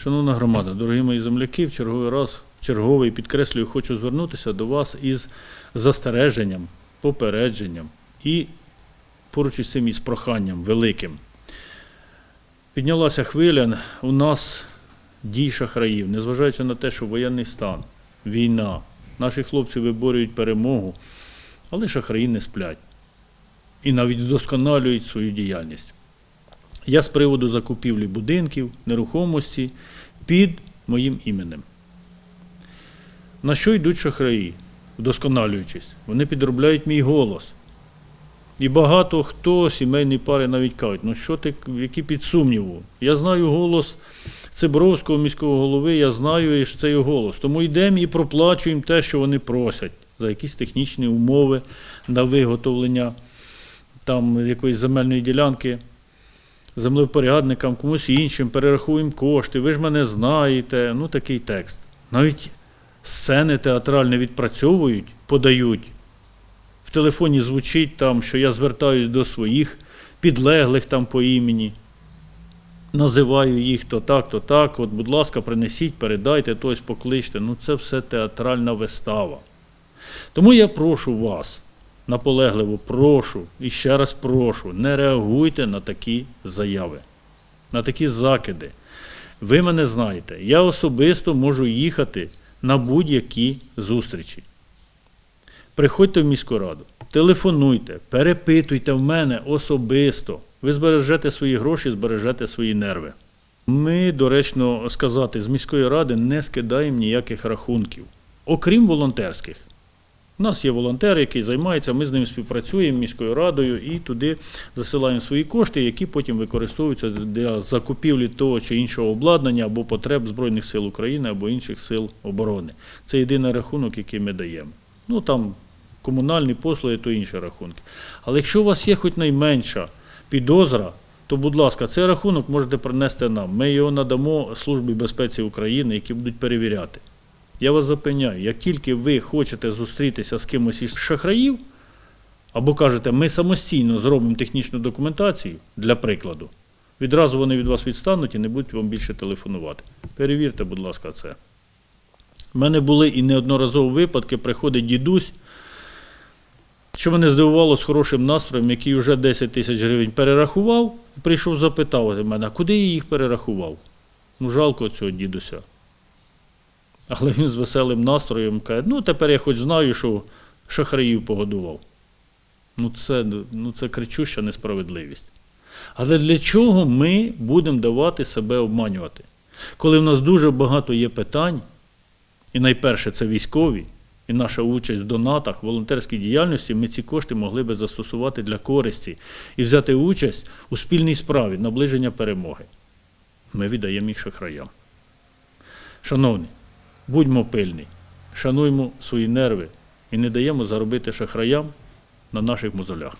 Шановна громада, дорогі мої земляки, в черговий раз, в черговий підкреслюю, хочу звернутися до вас із застереженням, попередженням і поруч із цим із проханням великим. Піднялася хвиля у нас дій шахраїв, незважаючи на те, що воєнний стан, війна, наші хлопці виборюють перемогу, але шахраї не сплять і навіть вдосконалюють свою діяльність. Я з приводу закупівлі будинків, нерухомості під моїм іменем. На що йдуть шахраї, вдосконалюючись? Вони підробляють мій голос. І багато хто, сімейні пари навіть кажуть, ну що ти, які під сумніву? Я знаю голос Цибровського міського голови, я знаю, що це його голос. Тому йдемо і проплачуємо те, що вони просять за якісь технічні умови на виготовлення там якоїсь земельної ділянки землевпорядникам, комусь іншим, перерахуємо кошти, ви ж мене знаєте. Ну такий текст. Навіть сцени театральні відпрацьовують, подають. В телефоні звучить там, що я звертаюсь до своїх підлеглих там по імені. Називаю їх то так, то так. От, будь ласка, принесіть, передайте, тось покличте. Ну це все театральна вистава. Тому я прошу вас, наполегливо прошу і ще раз прошу, не реагуйте на такі заяви, на такі закиди. Ви мене знаєте, я особисто можу їхати на будь-які зустрічі. Приходьте в міську раду, телефонуйте, перепитуйте в мене особисто. Ви збережете свої гроші, збережете свої нерви. Ми, доречно сказати, з міської ради не скидаємо ніяких рахунків, окрім волонтерських. У нас є волонтер, який займається, ми з ним співпрацюємо міською радою і туди засилаємо свої кошти, які потім використовуються для закупівлі того чи іншого обладнання або потреб Збройних сил України або інших сил оборони. Це єдиний рахунок, який ми даємо. Ну там комунальні послуги, то інші рахунки. Але якщо у вас є хоч найменша підозра, то, будь ласка, цей рахунок можете принести нам. Ми його надамо Службі безпеці України, які будуть перевіряти. Я вас запевняю, як тільки ви хочете зустрітися з кимось із шахраїв, або кажете, ми самостійно зробимо технічну документацію для прикладу, відразу вони від вас відстануть і не будуть вам більше телефонувати. Перевірте, будь ласка, це. У мене були і неодноразово випадки, приходить дідусь, що мене здивувало з хорошим настроєм, який вже 10 тисяч гривень перерахував, прийшов запитав мене, а куди я їх перерахував? Ну, жалко цього дідуся. Але він з веселим настроєм каже, ну тепер я хоч знаю, що шахраїв погодував. Ну це, ну це кричуща несправедливість. Але для чого ми будемо давати себе обманювати? Коли в нас дуже багато є питань, і найперше це військові, і наша участь в донатах, волонтерській діяльності, ми ці кошти могли би застосувати для користі і взяти участь у спільній справі наближення перемоги. Ми віддаємо їх шахраям. Шановні, будьмо пильні, шануймо свої нерви і не даємо заробити шахраям на наших мозолях.